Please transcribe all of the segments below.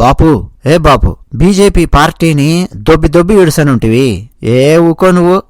బాపు ఏ బాపు BJP పార్టీని దొబ్బి దొబ్బి విడుసనుంటివి. ఏ ఊకో నువ్వు?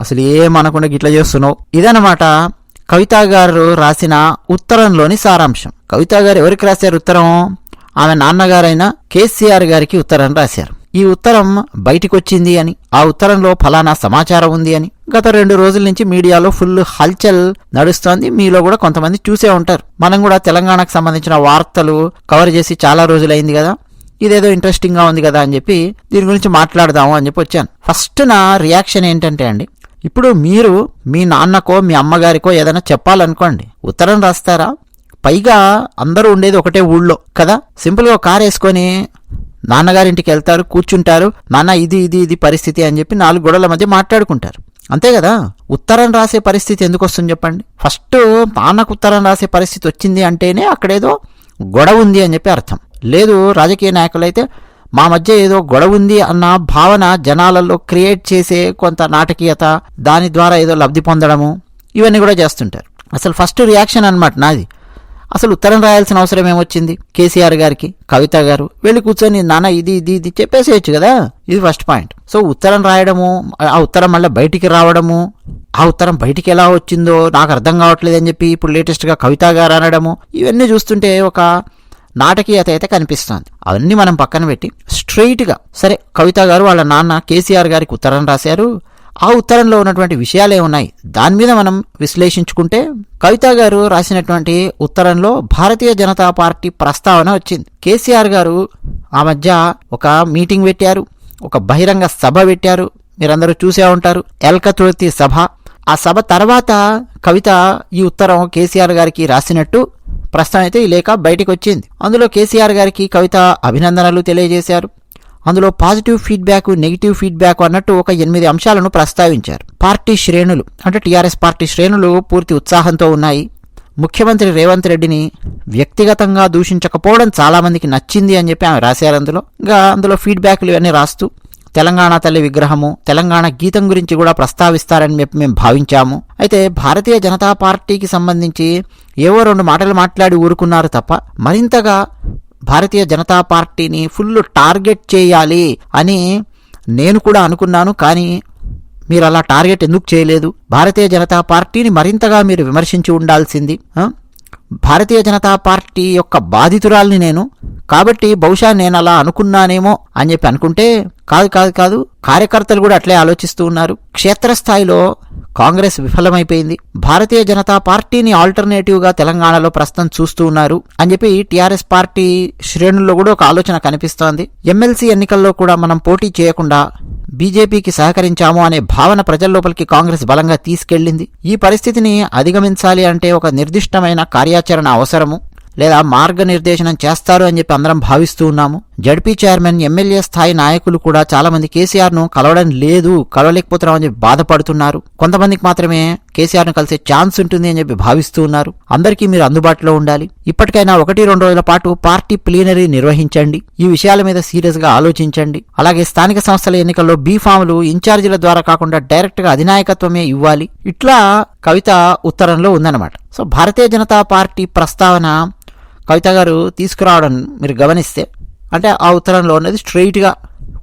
అసలు ఏమనకుండా గిట్లా చేస్తున్నావు? ఇదనమాట కవిత గారు రాసిన ఉత్తరంలోని సారాంశం. కవిత గారు ఎవరికి రాశారు ఉత్తరం? ఆమె నాన్నగారైన కేసీఆర్ గారికి ఉత్తరం రాశారు. ఈ ఉత్తరం బయటికొచ్చింది అని ఆ ఉత్తరంలో ఫలానా సమాచారం ఉంది అని. గత రెండు రోజుల నుంచి మీడియాలో ఫుల్ హల్చల్ నడుస్తోంది. మీలో కూడా కొంతమంది చూసే ఉంటారు. మనం కూడా తెలంగాణకు సంబంధించిన వార్తలు కవర్ చేసి చాలా రోజులైంది కదా. ఇదేదో ఇంట్రెస్టింగ్గా ఉంది కదా అని చెప్పి దీని గురించి మాట్లాడదాము అని చెప్పి వచ్చాను. ఫస్ట్ నా రియాక్షన్ ఏంటంటే అండి ఇప్పుడు మీరు మీ నాన్నకో మీ అమ్మగారికో ఏదైనా చెప్పాలనుకోండి ఉత్తరం రాస్తారా? పైగా అందరూ ఉండేది ఒకటే ఊళ్ళో కదా? సింపుల్గా కార్ వేసుకొని నాన్నగారింటికి వెళ్తారు కూర్చుంటారు నాన్న ఇది ఇది ఇది పరిస్థితి అని చెప్పి నాలుగు గొడవల మధ్య మాట్లాడుకుంటారు. అంతే కదా? ఉత్తరం రాసే పరిస్థితి ఎందుకు వస్తుంది చెప్పండి? ఫస్ట్ నాన్నకు ఉత్తరం రాసే పరిస్థితి వచ్చింది అంటేనే అక్కడేదో గొడవ ఉంది అని చెప్పి అర్థం. లేదు రాజకీయ నాయకులైతే మా మధ్య ఏదో గొడవ ఉంది అన్న భావన జనాలలో క్రియేట్ చేసే కొంత నాటకీయత దాని ద్వారా ఏదో లబ్ధి పొందడము ఇవన్నీ కూడా చేస్తుంటారు. అసలు ఫస్ట్ రియాక్షన్ అన్నమాట నాది. అసలు ఉత్తరం రాయాల్సిన అవసరం ఏమొచ్చింది? కేసీఆర్ గారికి కవిత గారు వెళ్ళి కూర్చొని నాన్న ఇది ఇది ఇది చెప్పేసేయచ్చు కదా? ఇది ఫస్ట్ పాయింట్ సో ఉత్తరం రాయడము ఆ ఉత్తరం మళ్ళీ బయటికి రావడము ఆ ఉత్తరం బయటికి ఎలా వచ్చిందో నాకు అర్థం కావట్లేదు అని చెప్పి ఇప్పుడు లేటెస్ట్గా కవిత గారు అనడము ఇవన్నీ చూస్తుంటే ఒక నాటకీయత అయితే కనిపిస్తోంది. అవన్నీ మనం పక్కన పెట్టి స్ట్రైట్గా సరే కవిత గారు వాళ్ళ నాన్న కేసీఆర్ గారికి ఉత్తరం రాశారు. ఆ ఉత్తరంలో ఉన్నటువంటి విషయాలే ఉన్నాయి. దాని మీద మనం విశ్లేషించుకుంటే కవిత గారు రాసినటువంటి ఉత్తరంలో భారతీయ జనతా పార్టీ ప్రస్తావన వచ్చింది. కేసీఆర్ గారు ఆ మధ్య ఒక మీటింగ్ పెట్టారు. ఒక బహిరంగ సభ పెట్టారు. మీరందరూ చూసే ఉంటారు. ఎల్కతుర్తి సభ ఆ సభ తర్వాత కవిత ఈ ఉత్తరం కేసీఆర్ గారికి రాసినట్టు ప్రస్తుతం అయితే ఈ లేఖ బయటకు వచ్చింది. అందులో కేసీఆర్ గారికి కవిత అభినందనలు తెలియజేశారు. అందులో పాజిటివ్ ఫీడ్బ్యాక్ నెగిటివ్ ఫీడ్బ్యాక్ అన్నట్టు ఒక ఎనిమిది అంశాలను ప్రస్తావించారు. పార్టీ శ్రేణులు అంటే టీఆర్ఎస్ పార్టీ శ్రేణులు పూర్తి ఉత్సాహంతో ఉన్నాయి. ముఖ్యమంత్రి రేవంత్ రెడ్డిని వ్యక్తిగతంగా దూషించకపోవడం చాలామందికి నచ్చింది అని చెప్పి ఆమె రాశారు అందులో. ఇంకా అందులో ఫీడ్బ్యాక్లు ఇవన్నీ రాస్తూ తెలంగాణ తల్లి విగ్రహము తెలంగాణ గీతం గురించి కూడా ప్రస్తావిస్తారని చెప్పి మేము భావించాము. అయితే భారతీయ జనతా పార్టీకి సంబంధించి ఏవో రెండు మాటలు మాట్లాడి ఊరుకున్నారు తప్ప మరింతగా భారతీయ జనతా పార్టీని ఫుల్ టార్గెట్ చేయాలి అని నేను కూడా అనుకున్నాను. కానీ మీరు అలా టార్గెట్ ఎందుకు చేయలేదు? భారతీయ జనతా పార్టీని మరింతగా మీరు విమర్శించి ఉండాల్సింది భారతీయ జనతా పార్టీ యొక్క బాధితురాల్ని నేను. కాబట్టి బహుశా నేను అలా అనుకున్నానేమో అని చెప్పి అనుకుంటే కాదు కాదు కాదు. కార్యకర్తలు కూడా అట్లే ఆలోచిస్తూ ఉన్నారు. క్షేత్రస్థాయిలో కాంగ్రెస్ విఫలమైపోయింది. భారతీయ జనతా పార్టీని ఆల్టర్నేటివ్గా తెలంగాణలో ప్రస్తుతం చూస్తూ ఉన్నారు అని చెప్పి టీఆర్ఎస్ పార్టీ శ్రేణుల్లో కూడా ఒక ఆలోచన కనిపిస్తోంది. ఎమ్మెల్సీ ఎన్నికల్లో కూడా మనం పోటీ చేయకుండా బీజేపీకి సహకరించాము అనే భావన ప్రజల లోపలికి కాంగ్రెస్ బలంగా తీసుకెళ్ళింది ఈ పరిస్థితిని అధిగమించాలి అంటే ఒక నిర్దిష్టమైన కార్యాచరణ అవసరము లేదా మార్గనిర్దేశనం చేస్తారు అని చెప్పి అందరం భావిస్తూ ఉన్నాము. జడ్పీ చైర్మన్ ఎమ్మెల్యే స్థాయి నాయకులు కూడా చాలా మంది కేసీఆర్ను కలవడం లేదు కలవలేకపోతున్నామని చెప్పి బాధపడుతున్నారు. కొంతమందికి మాత్రమే కేసీఆర్ను కలిసే ఛాన్స్ ఉంటుంది అని చెప్పి భావిస్తూ ఉన్నారు. అందరికీ మీరు అందుబాటులో ఉండాలి. ఇప్పటికైనా ఒకటి రెండు రోజుల పాటు పార్టీ ప్లీనరీ నిర్వహించండి. ఈ విషయాల మీద సీరియస్గా ఆలోచించండి. అలాగే స్థానిక సంస్థల ఎన్నికల్లో బీ ఫామ్లు ఇన్ఛార్జీల ద్వారా కాకుండా డైరెక్ట్గా అధినాయకత్వమే ఇవ్వాలి. ఇట్లా కవిత ఉత్తరంలో ఉందన్నమాట. సో భారతీయ జనతా పార్టీ ప్రస్తావన కవిత గారు తీసుకురావడం మీరు గమనిస్తే అంటే ఆ ఉత్తరంలో ఉన్నది స్ట్రైట్గా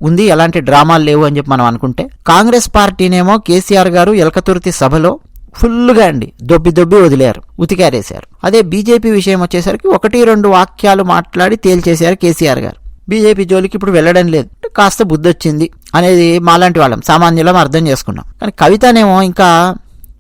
ఉంది ఎలాంటి డ్రామాలు లేవు అని చెప్పి మనం అనుకుంటే. కాంగ్రెస్ పార్టీనేమో కేసీఆర్ గారు ఎలకతుర్తి సభలో ఫుల్గా అండి దొబ్బి దొబ్బి వదిలేరు ఉతికారేశారు. అదే బీజేపీ విషయం వచ్చేసరికి ఒకటి రెండు వాక్యాలు మాట్లాడి తేల్చేశారు కేసీఆర్ గారు. బీజేపీ జోలికి ఇప్పుడు వెళ్ళడం లేదు కాస్త బుద్ధి వచ్చింది అనేది మాలాంటి వాళ్ళం సామాన్యులం అర్థం చేసుకున్నాం. కానీ కవితనేమో ఇంకా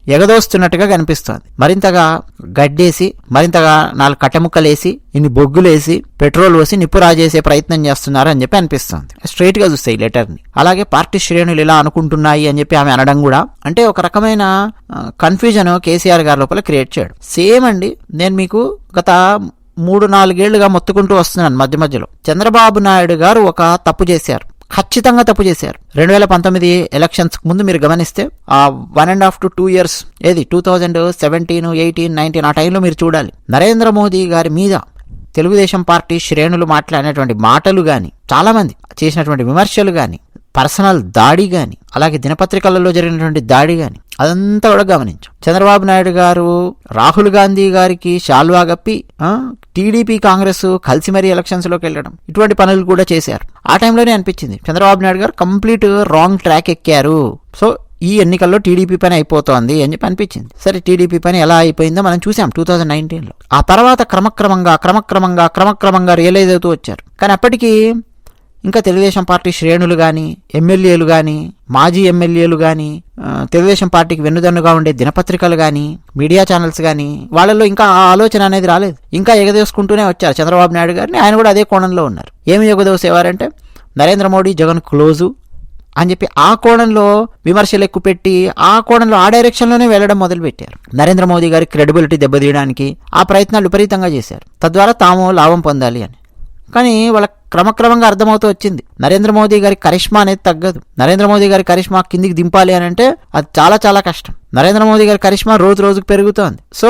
ఎగదోస్తున్నట్టుగా కనిపిస్తోంది. మరింతగా గడ్డేసి మరింతగా నాలుగు కట్టెముక్కలేసి ఇన్ని బొగ్గులేసి పెట్రోల్ పోసి నిప్పు రాజేసే ప్రయత్నం చేస్తున్నారు అని చెప్పి అనిపిస్తోంది. స్ట్రైట్గా చూస్తాయి లెటర్ని అలాగే పార్టీ శ్రేణులు ఇలా అనుకుంటున్నాయి అని చెప్పి ఆమె అనడం కూడా అంటే ఒక రకమైన కన్ఫ్యూజన్ కేసీఆర్ గారి లోపల క్రియేట్ చేయడం. సేమ్ అండి నేను మీకు గత మూడు నాలుగేళ్ళుగా మొత్తుకుంటూ వస్తున్నాను మధ్య మధ్యలో. చంద్రబాబు నాయుడు గారు ఒక తప్పు చేశారు. ఖచ్చితంగా తప్పు చేశారు. రెండు వేల పంతొమ్మిది ఎలక్షన్స్ ముందు మీరు గమనిస్తే ఆ one and half to two years ఏది two thousand seventeen eighteen nineteen ఆ టైంలో మీరు చూడాలి. నరేంద్ర మోదీ గారి మీద తెలుగుదేశం పార్టీ శ్రేణులు మాట్లాడినటువంటి మాటలు కానీ చాలామంది చేసినటువంటి విమర్శలు కానీ పర్సనల్ దాడి కానీ అలాగే దినపత్రికలలో జరిగినటువంటి దాడి కానీ అదంతా కూడా గమనించాం. చంద్రబాబు నాయుడు గారు రాహుల్ గాంధీ గారికి షాల్వా గప్పి టీడీపీ కాంగ్రెస్ కలిసి మరీ ఎలక్షన్స్లోకి వెళ్ళడం ఇటువంటి పనులు కూడా చేశారు. ఆ టైంలోనే అనిపించింది చంద్రబాబు నాయుడు గారు కంప్లీట్ రాంగ్ ట్రాక్ ఎక్కారు. సో ఈ ఎన్నికల్లో టీడీపీ పని అయిపోతోంది అని చెప్పి అనిపించింది. సరే టీడీపీ పని ఎలా అయిపోయిందో మనం చూసాం టూ థౌజండ్ నైన్టీన్లో. ఆ తర్వాత క్రమక్రమంగా క్రమక్రమంగా క్రమక్రమంగా రియలైజ్ అవుతూ వచ్చారు. కానీ అప్పటికి ఇంకా తెలుగుదేశం పార్టీ శ్రేణులు కానీ ఎమ్మెల్యేలు కానీ మాజీ ఎమ్మెల్యేలు కానీ తెలుగుదేశం పార్టీకి వెన్నుదన్నుగా ఉండే దినపత్రికలు కానీ మీడియా ఛానల్స్ కానీ వాళ్ళల్లో ఇంకా ఆ ఆలోచన అనేది రాలేదు. ఇంకా ఎగదోసుకుంటూనే వచ్చారు చంద్రబాబు నాయుడు గారిని. ఆయన కూడా అదే కోణంలో ఉన్నారు. ఏమి ఎగదోసేవారంటే నరేంద్ర మోడీ జగన్ క్లోజు అని చెప్పి ఆ కోణంలో విమర్శలు ఎక్కువ పెట్టి ఆ కోణంలో ఆ డైరెక్షన్లోనే వెళ్ళడం మొదలుపెట్టారు. నరేంద్ర మోదీ గారి క్రెడిబిలిటీ దెబ్బతీయడానికి ఆ ప్రయత్నాలు విపరీతంగా చేశారు. తద్వారా తాము లాభం పొందాలి అని. కానీ వాళ్ళ క్రమక్రమంగా అర్థమవుతూ వచ్చింది. నరేంద్ర మోదీ గారి కరిష్మా అనేది తగ్గదు. నరేంద్ర మోదీ గారి కరిష్మా కిందికి దింపాలి అని అంటే అది చాలా చాలా కష్టం. నరేంద్ర మోదీ గారి కరిష్మా రోజు రోజుకు పెరుగుతోంది. సో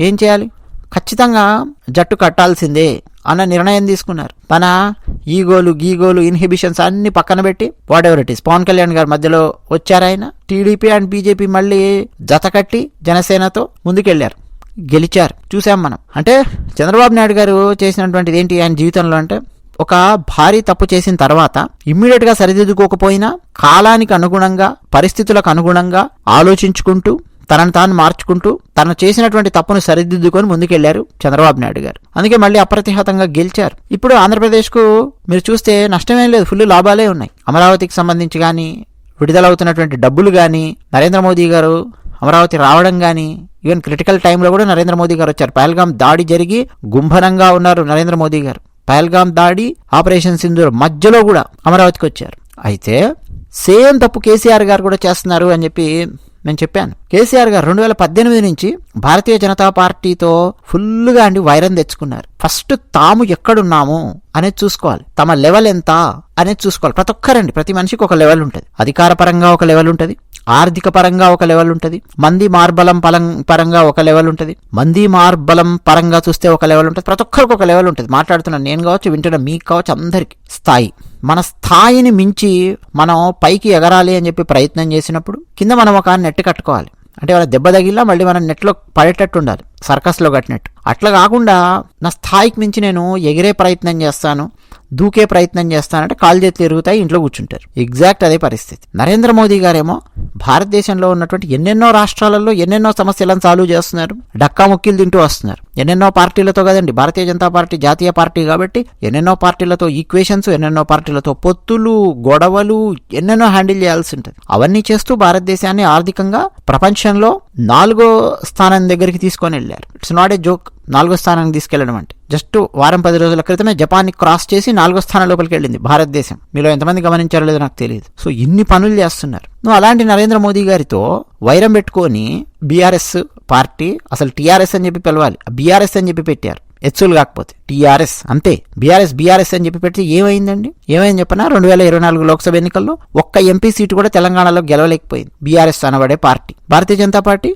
ఏం చేయాలి? ఖచ్చితంగా జట్టు కట్టాల్సిందే అన్న నిర్ణయం తీసుకున్నారు. తన ఈగోలు గీగోలు ఇన్హిబిషన్స్ అన్ని పక్కన పెట్టి whatever it is Pawan Kalyan గారి మధ్యలో వచ్చారాయన టీడీపీ అండ్ బీజేపీ మళ్ళీ జత కట్టి జనసేనతో ముందుకెళ్ళారు. గెలిచారు. చూసాం మనం. అంటే చంద్రబాబు నాయుడు గారు చేసినటువంటిది ఏంటి ఆయన జీవితంలో అంటే ఒక భారీ తప్పు చేసిన తర్వాత ఇమ్మీడియట్గా సరిదిద్దుకోకపోయినా కాలానికి అనుగుణంగా పరిస్థితులకు అనుగుణంగా ఆలోచించుకుంటూ తనను తాను మార్చుకుంటూ తను చేసినటువంటి తప్పును సరిదిద్దుకొని ముందుకెళ్ళారు చంద్రబాబు నాయుడు గారు. అందుకే మళ్ళీ అప్రతిహతంగా గెలిచారు. ఇప్పుడు ఆంధ్రప్రదేశ్కు మీరు చూస్తే నష్టమేం లేదు ఫుల్ లాభాలే ఉన్నాయి. అమరావతికి సంబంధించి కానీ విడుదలవుతున్నటువంటి డబ్బులు కానీ నరేంద్ర మోదీ గారు అమరావతి రావడం కానీ ఈవెన్ క్రిటికల్ టైంలో కూడా నరేంద్ర మోదీ గారు వచ్చారు. పహల్గాం దాడి జరిగి గుంభనంగా ఉన్నారు నరేంద్ర మోదీ గారు. పహల్గాం దాడి ఆపరేషన్ సింధూర్ మధ్యలో కూడా అమరావతికి వచ్చారు. అయితే సేమ్ తప్పు కేసీఆర్ గారు కూడా చేస్తున్నారు అని చెప్పి నేను చెప్పాను. కేసీఆర్ గారు రెండు వేల పద్దెనిమిది నుంచి భారతీయ జనతా పార్టీతో ఫుల్గా అండి వైరం తెచ్చుకున్నారు. ఫస్ట్ తాము ఎక్కడున్నాము అనేది చూసుకోవాలి. తమ లెవెల్ ఎంత అనేది చూసుకోవాలి. ప్రతి ఒక్కరండి ప్రతి మనిషికి ఒక లెవెల్ ఉంటుంది. అధికారపరంగా ఒక లెవెల్ ఉంటుంది. ఆర్థిక పరంగా ఒక లెవెల్ ఉంటుంది. మంది మార్బలం పలం పరంగా ఒక లెవెల్ ఉంటుంది. మంది మార్బలం పరంగా చూస్తే ఒక లెవెల్ ఉంటుంది. ప్రతి ఒక్కరికి ఒక లెవెల్ ఉంటుంది. మాట్లాడుతున్నాను నేను కావచ్చు వింటున్న మీకు కావచ్చు అందరికి స్థాయి. మన స్థాయిని మించి మనం పైకి ఎగరాలి అని చెప్పి ప్రయత్నం చేసినప్పుడు కింద మనం ఒక నెట్ కట్టుకోవాలి. అంటే వాళ్ళ దెబ్బ తగిలినా మళ్ళీ మనం నెట్లో పడేటట్టు ఉండాలి. సర్కస్లో కట్టినట్టు. అట్లా కాకుండా నా స్థాయికి మించి నేను ఎగిరే ప్రయత్నం చేస్తాను. దూకే ప్రయత్నం చేస్తానంటే కాలు చేతులు తిరుగుతాయి ఇంట్లో కూర్చుంటారు. ఎగ్జాక్ట్ అదే పరిస్థితి. నరేంద్ర మోదీ గారేమో భారతదేశంలో ఉన్నటువంటి ఎన్నెన్నో రాష్ట్రాలలో ఎన్నెన్నో సమస్యలను సాల్వ్ చేస్తున్నారు. డక్కా ముక్కిలు తింటూ వస్తున్నారు. ఎన్నెన్నో పార్టీలతో కదండి భారతీయ జనతా పార్టీ జాతీయ పార్టీ కాబట్టి ఎన్నెన్నో పార్టీలతో ఈక్వేషన్స్ ఎన్నెన్నో పార్టీలతో పొత్తులు గొడవలు ఎన్నెన్నో హ్యాండిల్ చేయాల్సి ఉంటుంది. అవన్నీ చేస్తూ భారతదేశాన్ని ఆర్థికంగా ప్రపంచంలో నాలుగో స్థానం దగ్గరికి తీసుకొని వెళ్ళారు. ఇట్స్ నాట్ ఏ జోక్ నాలుగో స్థానానికి తీసుకెళ్ళడం అంటే. జస్ట్ వారం పది రోజుల క్రితమే జపాన్ని క్రాస్ చేసి నాలుగో స్థానం లోపలికి వెళ్ళింది భారతదేశం. మీలో ఎంతమంది గమనించారో లేదో నాకు తెలియదు. సో ఇన్ని పనులు చేస్తున్నారు. నువ్వు అలాంటి నరేంద్ర మోదీ గారితో వైరం పెట్టుకొని బీఆర్ఎస్ పార్టీ అసలు టీఆర్ఎస్ అని చెప్పి పిలవాలి. బీఆర్ఎస్ అని చెప్పి పెట్టారు. హెచ్ఎల్ కాకపోతే. టీఆర్ఎస్ అంతే. బీఆర్ఎస్ బీఆర్ఎస్ అని చెప్పి పెడితే ఏమైందండి? ఏమైంది చెప్పనా? రెండు వేల ఇరవై నాలుగు లోక్సభ ఎన్నికల్లో ఒక్క ఎంపీ సీటు కూడా తెలంగాణలో గెలవలేకపోయింది. బీఆర్ఎస్ అనబడే పార్టీ. భారతీయ జనతా పార్టీ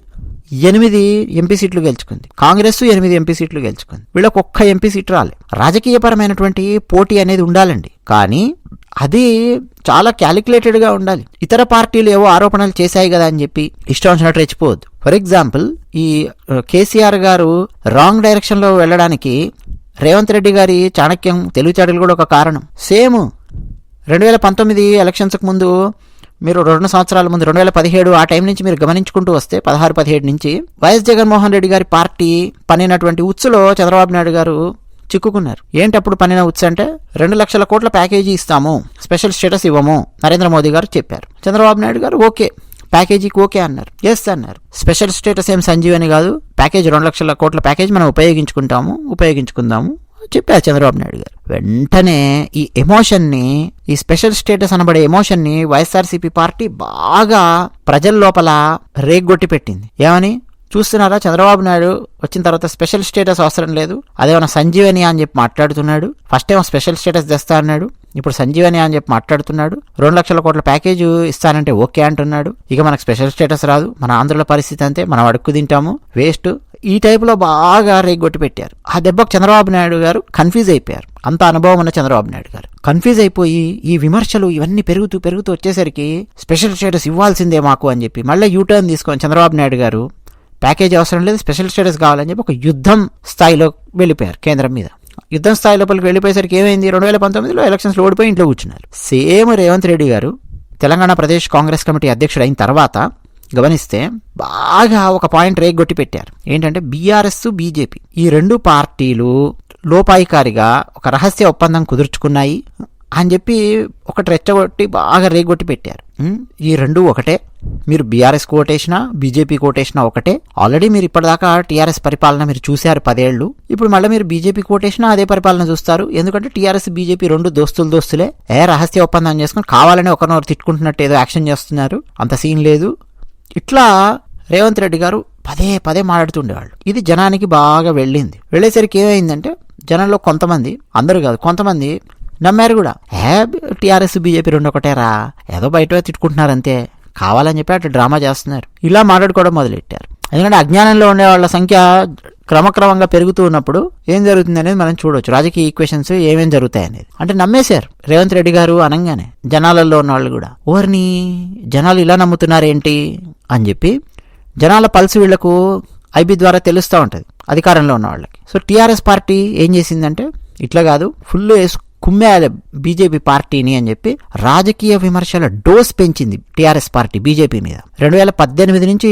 ఎనిమిది ఎంపీ సీట్లు గెలుచుకుంది. కాంగ్రెస్ ఎనిమిది ఎంపీ సీట్లు గెలుచుకుంది. వీళ్ళకి ఒక్క ఎంపీ సీట్ రాలే. రాజకీయపరమైనటువంటి పోటీ అనేది ఉండాలండి. కానీ అది చాలా క్యాలిక్యులేటెడ్గా ఉండాలి. ఇతర పార్టీలు ఏవో ఆరోపణలు చేశాయి కదా అని చెప్పి ఇష్టం వచ్చినట్టు రెచ్చిపోవద్దు. ఫర్ ఎగ్జాంపుల్ ఈ కేసీఆర్ గారు రాంగ్ డైరెక్షన్లో వెళ్ళడానికి రేవంత్ రెడ్డి గారి చాణక్యం తెలివితేటలు కూడా ఒక కారణం. సేమ్ రెండు వేల పంతొమ్మిది ఎలక్షన్స్కి ముందు మీరు రెండు సంవత్సరాల ముందు రెండు వేల పదిహేడు ఆ టైం నుంచి మీరు గమనించుకుంటూ వస్తే పదహారు పదిహేడు నుంచి వైఎస్ జగన్మోహన్ రెడ్డి గారి పార్టీ పనినటువంటి ఉచ్చులో చంద్రబాబు నాయుడు గారు చిక్కుకున్నారు. ఏంటప్పుడు పనిన ఉత్స అంటే రెండు లక్షల కోట్ల ప్యాకేజీ ఇస్తాము స్పెషల్ స్టేటస్ ఇవ్వము నరేంద్ర మోదీ గారు చెప్పారు. చంద్రబాబు నాయుడు గారు ఓకే. ప్యాకేజీకి ఓకే అన్నారు. ఎస్ అన్నారు. స్పెషల్ స్టేటస్ ఏం సంజీవని కాదు. ప్యాకేజ్ రెండు లక్షల కోట్ల ప్యాకేజ్ మనం ఉపయోగించుకుంటాము ఉపయోగించుకుందాము చెప్పారు చంద్రబాబు నాయుడు గారు. వెంటనే ఈ ఎమోషన్ని ఈ స్పెషల్ స్టేటస్ అనబడే ఎమోషన్ని వైఎస్ఆర్సీపీ పార్టీ బాగా ప్రజల లోపల రేగ్గొట్టి పెట్టింది. ఏమని? చూస్తున్నారా? చంద్రబాబు నాయుడు వచ్చిన తర్వాత స్పెషల్ స్టేటస్ అవసరం లేదు. అదేమన్నా సంజీవని అని చెప్పి మాట్లాడుతున్నాడు. ఫస్ట్ ఏమో స్పెషల్ స్టేటస్ తెస్తా అన్నాడు. ఇప్పుడు సంజీవని అని చెప్పి మాట్లాడుతున్నాడు. రెండు లక్షల కోట్ల ప్యాకేజ్ ఇస్తానంటే ఓకే అంటున్నాడు. ఇక మనకు స్పెషల్ స్టేటస్ రాదు. మన ఆంధ్రుల పరిస్థితి అంతే. మనం అడుక్కు తింటాము. వేస్ట్. ఈ టైపులో బాగా రేగొట్టి పెట్టారు. ఆ దెబ్బకు చంద్రబాబు నాయుడు గారు కన్ఫ్యూజ్ అయిపోయారు. అంత అనుభవం ఉన్న చంద్రబాబు నాయుడు గారు. కన్ఫ్యూజ్ అయిపోయి ఈ విమర్శలు ఇవన్నీ పెరుగుతూ పెరుగుతూ వచ్చేసరికి స్పెషల్ స్టేటస్ ఇవ్వాల్సిందే మాకు అని చెప్పి మళ్ళీ యూటర్న్ తీసుకొని చంద్రబాబు నాయుడు గారు ప్యాకేజ్ అవసరం లేదు స్పెషల్ స్టేటస్ కావాలని చెప్పి ఒక యుద్ధం స్థాయిలో వెళ్ళిపోయారు కేంద్రం మీద. యుద్ధం స్థాయి లోపలికి వెళ్ళిపోయేసరికి ఏమైంది? రెండు వేల పంతొమ్మిదిలో ఎలక్షన్స్లో ఓడిపోయి ఇంట్లో కూర్చున్నారు. సేమ్ రేవంత్ రెడ్డి గారు తెలంగాణ ప్రదేశ్ కాంగ్రెస్ కమిటీ అధ్యక్షుడు అయిన తర్వాత గమనిస్తే బాగా ఒక పాయింట్ రేగొట్టి పెట్టారు ఏంటంటే బీఆర్ఎస్ బీజేపీ ఈ రెండు పార్టీలు లోపాయికారిగా ఒక రహస్య ఒప్పందం కుదుర్చుకున్నాయి అని చెప్పి ఒకటి రెచ్చగొట్టి బాగా రేగొట్టి పెట్టారు ఈ రెండు ఒకటే. మీరు బీఆర్ఎస్ కోటేసినా బీజేపీ కోటేసినా ఒకటే. ఆల్రెడీ మీరు ఇప్పటిదాకా టీఆర్ఎస్ పరిపాలన మీరు చూశారు పదేళ్ళు ఇప్పుడు మళ్ళీ మీరు బీజేపీ కోటేసినా అదే పరిపాలన చూస్తారు. ఎందుకంటే టీఆర్ఎస్ బీజేపీ రెండు దోస్తులు దోస్తులే. ఏ రహస్య ఒప్పందం చేసుకుని కావాలని ఒకరినొకరు తిట్టుకుంటున్నట్టు ఏదో యాక్షన్ చేస్తున్నారు. అంత సీన్ లేదు. ఇట్లా రేవంత్ రెడ్డి గారు పదే పదే మాట్లాడుతుండేవాళ్ళు. ఇది జనానికి బాగా వెళ్ళింది. వెళ్ళేసరికి ఏమైందంటే జనంలో కొంతమంది అందరూ కాదు కొంతమంది నమ్మారు కూడా. ఏ టీఆర్ఎస్ బీజేపీ రెండు ఒకటేరా? ఏదో బయట తిట్టుకుంటున్నారు అంతే. కావాలని చెప్పి అటు డ్రామా చేస్తున్నారు. ఇలా మాట్లాడుకోవడం మొదలెట్టారు. ఎందుకంటే అజ్ఞానంలో ఉండే వాళ్ళ సంఖ్య క్రమక్రమంగా పెరుగుతూ ఉన్నప్పుడు ఏం జరుగుతుంది అనేది మనం చూడవచ్చు రాజకీయ ఈక్వేషన్స్ ఏమేం జరుగుతాయి అనేది. అంటే నమ్మేశారు రేవంత్ రెడ్డి గారు అనగానే జనాలలో ఉన్న వాళ్ళు కూడా. ఓర్ని జనాలు ఇలా నమ్ముతున్నారేంటి? అని చెప్పి జనాల పల్స్ వీళ్ళకు ఐబీ ద్వారా తెలుస్తూ ఉంటుంది అధికారంలో ఉన్న వాళ్ళకి. సో టీఆర్ఎస్ పార్టీ ఏం చేసిందంటే ఇట్లా కాదు ఫుల్ వేసుకు కుమ్మేయాలి బీజేపీ పార్టీని అని చెప్పి రాజకీయ విమర్శల డోస్ పెంచింది టీఆర్ఎస్ పార్టీ బీజేపీ మీద. రెండు వేల పద్దెనిమిది నుంచి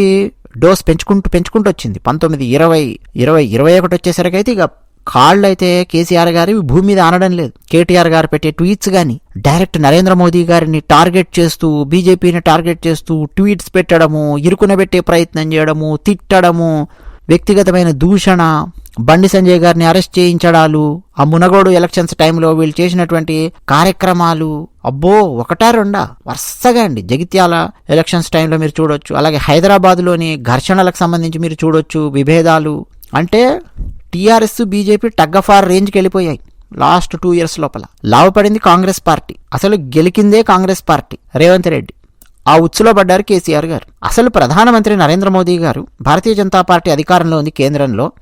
డోస్ పెంచుకుంటూ పెంచుకుంటూ వచ్చింది. పంతొమ్మిది ఇరవై ఇరవై ఇరవై ఒకటి వచ్చేసరికి అయితే ఇక కాళ్ళు అయితే కేసీఆర్ గారి భూమి మీద ఆనడం లేదు. కేటీఆర్ గారు పెట్టే ట్వీట్స్ కానీ డైరెక్ట్ నరేంద్ర మోదీ గారిని టార్గెట్ చేస్తూ బీజేపీని టార్గెట్ చేస్తూ ట్వీట్స్ పెట్టడము ఇరుకునబెట్టే ప్రయత్నం చేయడము తిట్టడము వ్యక్తిగతమైన దూషణ బండి సంజయ్ గారిని అరెస్ట్ చేయించడాలు ఆ మునగోడు ఎలక్షన్స్ టైంలో వీళ్ళు చేసినటువంటి కార్యక్రమాలు అబ్బో ఒకటా రెండా? వరుసగా అండి. జగిత్యాల ఎలక్షన్స్ టైంలో మీరు చూడొచ్చు అలాగే హైదరాబాద్లోని ఘర్షణలకు సంబంధించి మీరు చూడొచ్చు విభేదాలు. అంటే TRS BJP tug of war రేంజ్కి వెళ్ళిపోయాయి లాస్ట్ టూ ఇయర్స్ లోపల. లాభపడింది కాంగ్రెస్ పార్టీ. అసలు గెలికిందే కాంగ్రెస్ పార్టీ. రేవంత్ రెడ్డి. ఆ ఉచ్చులో పడ్డారు కేసీఆర్ గారు. అసలు ప్రధానమంత్రి నరేంద్ర మోదీ గారు భారతీయ జనతా పార్టీ అధికారంలో ఉంది కేంద్రంలో.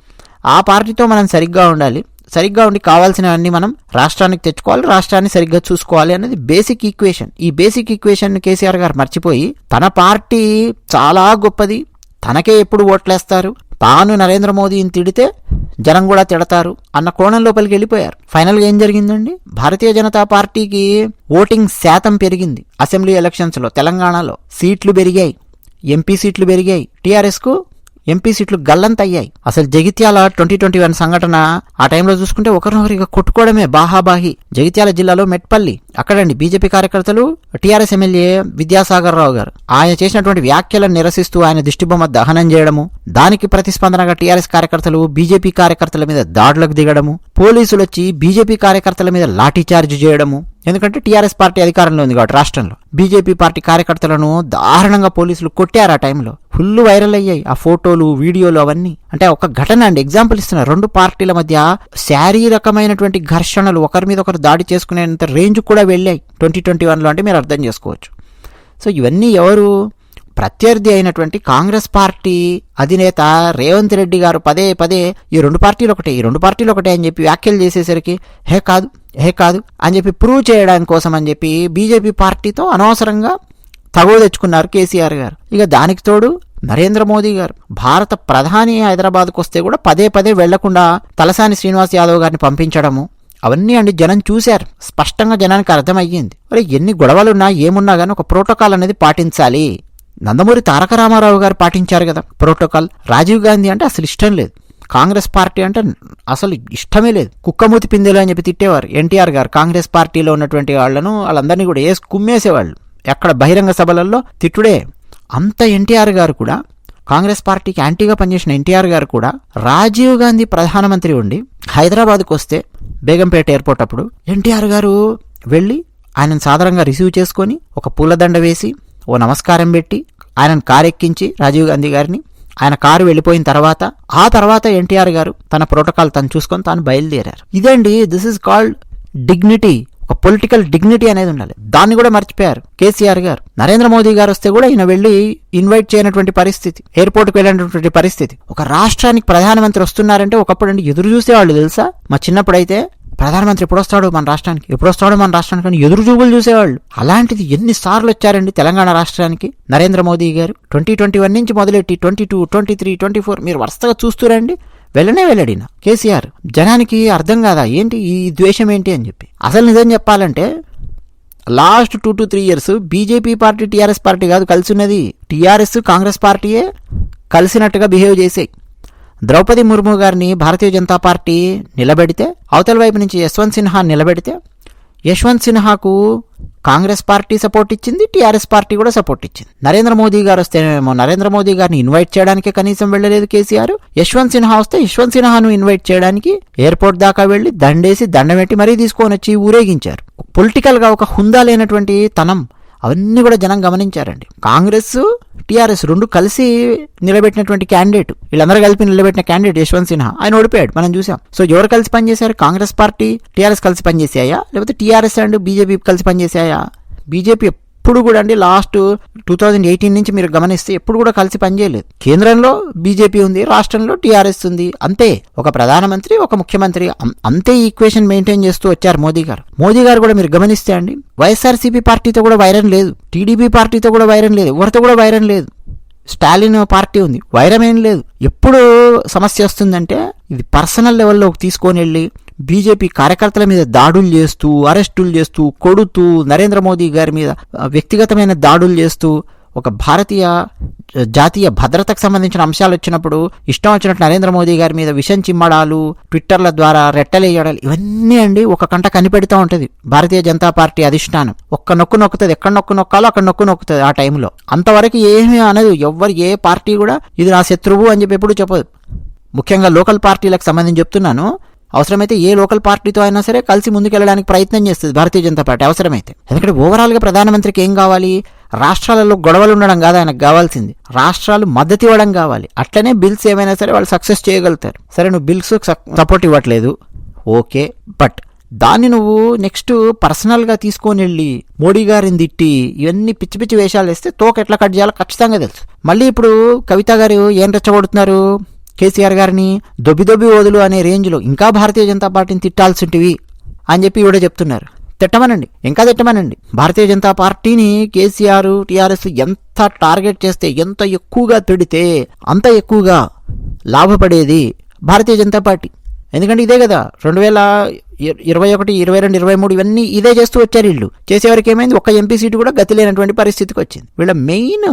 ఆ పార్టీతో మనం సరిగ్గా ఉండాలి. సరిగ్గా ఉండి కావాల్సినవన్నీ మనం రాష్ట్రానికి తెచ్చుకోవాలి రాష్ట్రాన్ని సరిగ్గా చూసుకోవాలి అనేది బేసిక్ ఈక్వేషన్ ఈ బేసిక్ ఈక్వేషన్ కేసీఆర్ గారు మర్చిపోయి తన పార్టీ చాలా గొప్పది. తనకే ఎప్పుడు ఓట్లేస్తారు? తాను నరేంద్ర మోదీని తిడితే జనం కూడా తిడతారు అన్న కోణం లోపలికి వెళ్ళిపోయారు. ఫైనల్గా ఏం జరిగిందండి? భారతీయ జనతా పార్టీకి ఓటింగ్ శాతం పెరిగింది. అసెంబ్లీ ఎలక్షన్స్లో తెలంగాణలో సీట్లు పెరిగాయి. ఎంపీ సీట్లు పెరిగాయి. టీఆర్ఎస్కు ఎంపీ సీట్లు గల్లంతయ్యాయి. అసలు జగిత్యాల ట్వంటీ ట్వంటీ వన్ సంఘటన ఆ టైంలో చూసుకుంటే ఒకరినొకరిగా కొట్టుకోవడమే బాహాబాహి. జగిత్యాల జిల్లాలో మెట్పల్లి అక్కడండి బీజేపీ కార్యకర్తలు టీఆర్ఎస్ ఎమ్మెల్యే విద్యాసాగర్ రావు గారు. ఆయన చేసినటువంటి వ్యాఖ్యలను నిరసిస్తూ ఆయన దిష్టిబొమ్మ దహనం చేయడము దానికి ప్రతిస్పందనగా టీఆర్ఎస్ కార్యకర్తలు బీజేపీ కార్యకర్తల మీద దాడులకు దిగడము పోలీసులు వచ్చి బీజేపీ కార్యకర్తల మీద లాఠీచార్జ్ చేయడము. ఎందుకంటే టీఆర్ఎస్ పార్టీ అధికారంలో ఉంది కాబట్టి రాష్ట్రంలో. బీజేపీ పార్టీ కార్యకర్తలను దారుణంగా పోలీసులు కొట్టారు ఆ టైంలో. ఫుల్ వైరల్ అయ్యాయి. ఆ ఫోటోలు వీడియోలు అవన్నీ. అంటే ఒక ఘటన అండి. ఎగ్జాంపుల్ ఇస్తున్నా. రెండు పార్టీల మధ్య శారీరకమైనటువంటి ఘర్షణలు ఒకరి మీద ఒకరు దాడి చేసుకునేంత రేంజ్ కూడా వెళ్ళాయి. ట్వంటీ ట్వంటీ వన్లో అంటే మీరు అర్థం చేసుకోవచ్చు. సో ఇవన్నీ ఎవరు? ప్రత్యర్థి అయినటువంటి కాంగ్రెస్ పార్టీ అధినేత రేవంత్ రెడ్డి గారు పదే పదే ఈ రెండు పార్టీలు ఒకటే. ఈ రెండు పార్టీలు ఒకటే అని చెప్పి వ్యాఖ్యలు చేసేసరికి హే కాదు హే కాదు అని చెప్పి ప్రూవ్ చేయడానికి కోసం అని చెప్పి బీజేపీ పార్టీతో అనవసరంగా తగువ తెచ్చుకున్నారు కేసీఆర్ గారు. ఇక దానికి తోడు నరేంద్ర మోదీ గారు. భారత ప్రధాని హైదరాబాద్కు వస్తే కూడా పదే పదే వెళ్ళకుండా తలసాని శ్రీనివాస్ యాదవ్ గారిని పంపించడము అవన్నీ అండి జనం చూశారు. స్పష్టంగా జనానికి అర్థమయ్యింది. మరి ఎన్ని గొడవలున్నా ఏమున్నా కానీ ఒక ప్రోటోకాల్ అనేది పాటించాలి. నందమూరి తారక రామారావు గారు పాటించారు కదా ప్రోటోకాల్. రాజీవ్ గాంధీ అంటే అసలు ఇష్టం లేదు. కాంగ్రెస్ పార్టీ అంటే అసలు ఇష్టమే లేదు. కుక్కమూతి పిందెలు అని చెప్పి తిట్టేవారు ఎన్టీఆర్ గారు. కాంగ్రెస్ పార్టీలో ఉన్నటువంటి వాళ్ళను వాళ్ళందరినీ కూడా వేసి కుమ్మేసేవాళ్ళు. ఎక్కడ బహిరంగ సభలలో తిట్టుడే అంత ఎన్టీఆర్ గారు కూడా కాంగ్రెస్ పార్టీకి యాంటీగా పనిచేసిన ఎన్టీఆర్ గారు కూడా రాజీవ్ గాంధీ ప్రధానమంత్రి ఉండి హైదరాబాద్కు వస్తే బేగంపేట ఎయిర్పోర్ట్ అప్పుడు ఎన్టీఆర్ గారు వెళ్ళి ఆయనను సాధారణంగా రిసీవ్ చేసుకొని ఒక పూలదండ వేసి ఓ నమస్కారం పెట్టి ఆయనను కారు ఎక్కించి రాజీవ్ గాంధీ గారిని ఆయన కారు వెళ్ళిపోయిన తర్వాత ఆ తర్వాత ఎన్టీఆర్ గారు తన ప్రోటోకాల్ తను చూసుకొని తాను బయలుదేరారు. ఇదండి దిస్ ఇస్ కాల్డ్ డిగ్నిటీ ఒక పొలిటికల్ డిగ్నిటీ అనేది ఉండాలి. దాన్ని కూడా మర్చిపోయారు. కేసీఆర్ గారు. నరేంద్ర మోదీ గారు వస్తే కూడా ఈయన వెళ్ళి ఇన్వైట్ చేయనటువంటి పరిస్థితి ఎయిర్పోర్ట్కి వెళ్ళినటువంటి పరిస్థితి. ఒక రాష్ట్రానికి ప్రధానమంత్రి వస్తున్నారంటే ఒకప్పుడు అంటే ఎదురు చూసేవాళ్ళు తెలుసా? మా చిన్నప్పుడైతే ప్రధానమంత్రి ఎప్పుడు వస్తాడు మన రాష్ట్రానికి? ఎప్పుడు వస్తాడు మన రాష్ట్రానికి అని ఎదురు చూపులు చూసేవాళ్ళు. అలాంటిది ఎన్నిసార్లు వచ్చారండి తెలంగాణ రాష్ట్రానికి? నరేంద్ర మోదీ గారు. ట్వంటీ ట్వంటీ వన్ నుంచి మొదలెట్టి twenty two twenty three twenty four మీరు వరుసగా చూస్తురండి వెళ్ళనే వెళ్ళడిన. కేసీఆర్ జనానికి అర్థం కాదా? ఏంటి ఈ ద్వేషం ఏంటి అని చెప్పి. అసలు నిజం చెప్పాలంటే last two to three years BJP party TRS party కాదు కలిసి ఉన్నది. టీఆర్ఎస్ కాంగ్రెస్ పార్టీయే కలిసినట్టుగా బిహేవ్ చేసాయి. ద్రౌపది ముర్ము గారిని భారతీయ జనతా పార్టీ నిలబెడితే అవతల వైపు నుంచి యశ్వంత్ సిన్హా నిలబెడితే యశ్వంత్ సిన్హాకు కాంగ్రెస్ పార్టీ సపోర్ట్ ఇచ్చింది టీఆర్ఎస్ పార్టీ కూడా సపోర్ట్ ఇచ్చింది. నరేంద్ర మోదీ గారు వస్తేనేమో నరేంద్ర మోదీ గారిని ఇన్వైట్ చేయడానికి కనీసం వెళ్ళలేదు కేసీఆర్. యశ్వంత్ సిన్హా వస్తే యశ్వంత్ సిన్హాను ఇన్వైట్ చేయడానికి ఎయిర్పోర్ట్ దాకా వెళ్ళి దండేసి దండం పెట్టి మరీ తీసుకొని వచ్చి ఊరేగించారు. పొలిటికల్గా ఒక హుందా లేనటువంటి తనం అవన్నీ కూడా జనం గమనించారండి. కాంగ్రెస్ టీఆర్ఎస్ రెండు కలిసి నిలబెట్టినటువంటి క్యాండిడేట్ వీళ్ళందరూ కలిపి నిలబెట్టిన క్యాండిడేట్ యశ్వంత్ సిన్హా. ఆయన ఓడిపోయాడు మనం చూసాం. సో ఎవరు కలిసి పనిచేశారు? కాంగ్రెస్ పార్టీ టీఆర్ఎస్ కలిసి పనిచేసాయా లేకపోతే టీఆర్ఎస్ అండ్ బీజేపీ కలిసి పనిచేసాయా బీజేపీ ఎప్పుడు కూడా అండి లాస్ట్ టూ థౌజండ్ ఎయిటీన్ నుంచి మీరు గమనిస్తే ఎప్పుడు కూడా కలిసి పనిచేయలేదు కేంద్రంలో బీజేపీ ఉంది రాష్ట్రంలో టీఆర్ఎస్ ఉంది. అంతే. ఒక ప్రధానమంత్రి ఒక ముఖ్యమంత్రి అం- అంతే ఈక్వేషన్ మెయింటైన్ చేస్తూ వచ్చారు మోదీ గారు. మోదీ గారు కూడా మీరు గమనిస్తే అండి వైఎస్ఆర్సీపీ పార్టీతో కూడా వైరం లేదు. టీడీపీ పార్టీతో కూడా వైరం లేదు. ఎవరితో కూడా వైరం లేదు. స్టాలిన్ పార్టీ ఉంది. వైరం ఏం లేదు. ఎప్పుడు సమస్య వస్తుందంటే ఇది పర్సనల్ లెవెల్లోకి తీసుకొని వెళ్ళి బీజేపీ కార్యకర్తల మీద దాడులు చేస్తూ అరెస్టులు చేస్తూ కొడుతూ నరేంద్ర మోదీ గారి మీద వ్యక్తిగతమైన దాడులు చేస్తూ ఒక భారతీయ జాతీయ భద్రతకు సంబంధించిన అంశాలు వచ్చినప్పుడు ఇష్టం వచ్చినట్టు నరేంద్ర మోదీ గారి మీద విషం చిమ్మడాలు ట్విట్టర్ల ద్వారా రెట్టలేయడాలు ఇవన్నీ అండి ఒక కంట కనిపెడుతూ ఉంటుంది. భారతీయ జనతా పార్టీ అధిష్టానం. ఒక్క నొక్కు నొక్కుతుంది. ఎక్కడ నొక్కు నొక్కాలో అక్కడ నొక్కు నొక్కుతుంది ఆ టైంలో. అంతవరకు ఏమీ అనదు. ఎవ్వరు ఏ పార్టీ కూడా ఇది నా శత్రువు అని చెప్పి ఎప్పుడు చెప్పదు. ముఖ్యంగా లోకల్ పార్టీలకు సంబంధించి చెప్తున్నాను. అవసరమైతే ఏ లోకల్ పార్టీతో అయినా సరే కలిసి ముందుకెళ్ళడానికి ప్రయత్నం చేస్తుంది భారతీయ జనతా పార్టీ. అవసరమైతే. ఎందుకంటే ఓవరాల్గా ప్రధానమంత్రికి ఏం కావాలి? రాష్ట్రాలలో గొడవలు ఉండడం కాదు ఆయనకు కావాల్సింది. రాష్ట్రాలు మద్దతు ఇవ్వడం కావాలి. అట్లనే బిల్స్ ఏమైనా సరే వాళ్ళు సక్సెస్ చేయగలుగుతారు. సరే నువ్వు బిల్స్ సపోర్ట్ ఇవ్వట్లేదు. ఓకే బట్ దాన్ని నువ్వు నెక్స్ట్ పర్సనల్గా తీసుకొని వెళ్ళి మోడీ గారిని తిట్టి ఇవన్నీ పిచ్చి పిచ్చి వేషాలు వేస్తే తోక ఎట్లా కట్ చేయాలో ఖచ్చితంగా తెలుసు. మళ్ళీ ఇప్పుడు కవిత గారు ఏం రెచ్చగొడుతున్నారు? కేసీఆర్ గారిని దొబ్బి దొబ్బి వదులు అనే రేంజ్లో ఇంకా భారతీయ జనతా పార్టీని తిట్టాల్సింటివి అని చెప్పి ఇవిడ చెప్తున్నారు. తిట్టమనండి. ఇంకా తిట్టమనండి. భారతీయ జనతా పార్టీని కేసీఆర్ టీఆర్ఎస్ ఎంత టార్గెట్ చేస్తే ఎంత ఎక్కువగా తిడితే అంత ఎక్కువగా లాభపడేది భారతీయ జనతా పార్టీ. ఎందుకంటే ఇదే కదా రెండు వేల ఇరవై ఒకటి ఇరవై రెండు ఇరవై మూడు ఇవన్నీ ఇదే చేస్తూ వచ్చారు వీళ్ళు. చేసేవారికి ఏమైంది? ఒక్క ఎంపీ సీటు కూడా గతి లేనటువంటి పరిస్థితికి వచ్చింది. వీళ్ళ మెయిన్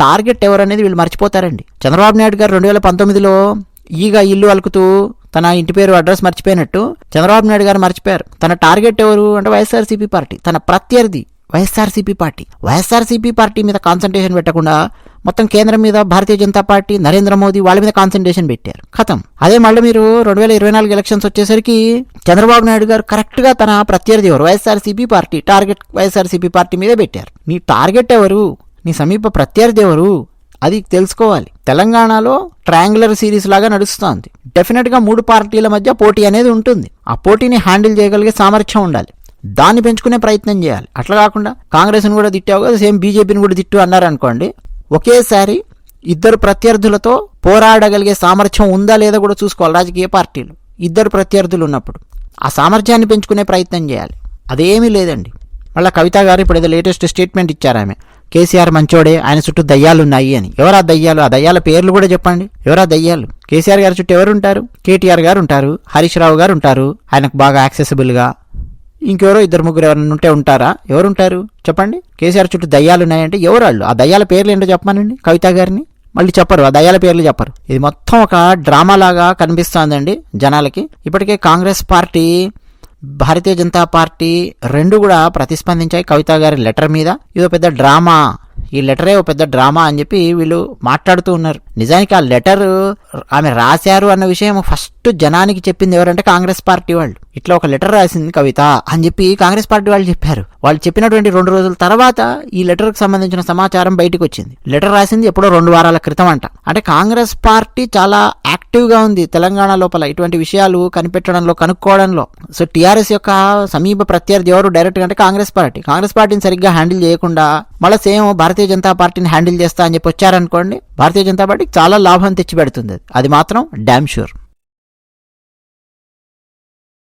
టార్గెట్ ఎవరు అనేది వీళ్ళు మర్చిపోతారండి. చంద్రబాబు నాయుడు గారు రెండు వేల పంతొమ్మిదిలో ఈగ ఇల్లు అలుకుతూ తన ఇంటి పేరు అడ్రస్ మర్చిపోయినట్టు చంద్రబాబు నాయుడు గారు మర్చిపోయారు. తన టార్గెట్ ఎవరు? అంటే వైఎస్ఆర్సీపీ పార్టీ. తన ప్రత్యర్థి వైఎస్ఆర్సీపీ పార్టీ. వైఎస్ఆర్సీపీ పార్టీ మీద కాన్సన్ట్రేషన్ పెట్టకుండా మొత్తం కేంద్రం మీద భారతీయ జనతా పార్టీ నరేంద్ర మోదీ వాళ్ళ మీద కాన్సన్ట్రేషన్ పెట్టారు. ఖతం అదే మళ్ళీ మీరు రెండు వేల ఇరవై నాలుగు ఎలక్షన్స్ వచ్చేసరికి చంద్రబాబు నాయుడు గారు కరెక్ట్గా తన ప్రత్యర్థి ఎవరు? YSRCP party target YSRCP party మీదే పెట్టారు. నీ టార్గెట్ ఎవరు? నీ సమీప ప్రత్యర్థి ఎవరు? అది తెలుసుకోవాలి. తెలంగాణలో ట్రయాంగులర్ సిరీస్ లాగా నడుస్తోంది. డెఫినెట్గా మూడు పార్టీల మధ్య పోటీ అనేది ఉంటుంది. ఆ పోటీని హ్యాండిల్ చేయగలిగే సామర్థ్యం ఉండాలి. దాన్ని పెంచుకునే ప్రయత్నం చేయాలి. అట్లా కాకుండా కాంగ్రెస్ని కూడా తిట్టావు కదా సేమ్ బీజేపీని కూడా తిట్టు అన్నారు అనుకోండి ఒకేసారి ఇద్దరు ప్రత్యర్థులతో పోరాడగలిగే సామర్థ్యం ఉందా లేదా కూడా చూసుకోవాలి రాజకీయ పార్టీలు. ఇద్దరు ప్రత్యర్థులు ఉన్నప్పుడు ఆ సామర్థ్యాన్ని పెంచుకునే ప్రయత్నం చేయాలి. అదేమీ లేదండి. మళ్ళీ కవిత గారు ఇప్పుడు ఏదో లేటెస్ట్ స్టేట్మెంట్ ఇచ్చారు ఆమె. కేసీఆర్ మంచోడే ఆయన చుట్టూ దయ్యాలు ఉన్నాయి అని. ఎవరు ఆ దయ్యాలు? ఆ దయ్యాల పేర్లు కూడా చెప్పండి. ఎవరు ఆ దయ్యాలు? కేసీఆర్ గారి చుట్టూ ఎవరు ఉంటారు కేటీఆర్ గారు ఉంటారు హరీష్ రావు గారు ఉంటారు ఆయనకు బాగా యాక్సెసిబుల్గా ఇంకెవరో ఇద్దరు ముగ్గురు ఎవరైనా ఉంటే ఉంటారా? ఎవరు ఉంటారు చెప్పండి. కేసీఆర్ చుట్టూ దయ్యాలు ఉన్నాయంటే ఎవరు వాళ్ళు ఆ దయ్యాల పేర్లు ఏంటో చెప్పమానండి కవిత గారిని? మళ్ళీ చెప్పరు ఆ దయ్యాల పేర్లు చెప్పరు. ఇది మొత్తం ఒక డ్రామా లాగా కనిపిస్తోందండి జనాలకి. ఇప్పటికే కాంగ్రెస్ పార్టీ భారతీయ జనతా పార్టీ రెండు కూడా ప్రతిస్పందించాయి కవిత గారి లెటర్ మీద. ఇదో పెద్ద డ్రామా. ఈ లెటరే ఒక పెద్ద డ్రామా అని చెప్పి వీళ్ళు మాట్లాడుతూ ఉన్నారు. నిజానికి ఆ లెటర్ ఆమె రాశారు అన్న విషయం ఫస్ట్ జనానికి చెప్పింది ఎవరంటే కాంగ్రెస్ పార్టీ వాళ్ళు. ఇట్లా ఒక లెటర్ రాసింది కవిత అని చెప్పి కాంగ్రెస్ పార్టీ వాళ్ళు చెప్పారు. వాళ్ళు చెప్పినటువంటి రెండు రోజుల తర్వాత ఈ లెటర్కి సంబంధించిన సమాచారం బయటకు వచ్చింది. లెటర్ రాసింది ఎప్పుడో రెండు వారాల క్రితం అంట. అంటే కాంగ్రెస్ పార్టీ చాలా యాక్టివ్గా ఉంది తెలంగాణ లోపల ఇటువంటి విషయాలు కనిపెట్టడంలో కనుక్కోవడంలో. సో టీఆర్ఎస్ యొక్క సమీప ప్రత్యర్థి ఎవరు డైరెక్ట్గా అంటే కాంగ్రెస్ పార్టీ. కాంగ్రెస్ పార్టీని సరిగ్గా హ్యాండిల్ చేయకుండా మళ్ళీ సేమ్ భారతీయ జనతా పార్టీని హ్యాండిల్ చేస్తా అని చెప్పి వచ్చారనుకోండి భారతీయ జనతా పార్టీకి చాలా లాభం తెచ్చిపెడుతుంది. అది. అది మాత్రం డ్యామ్ షూర్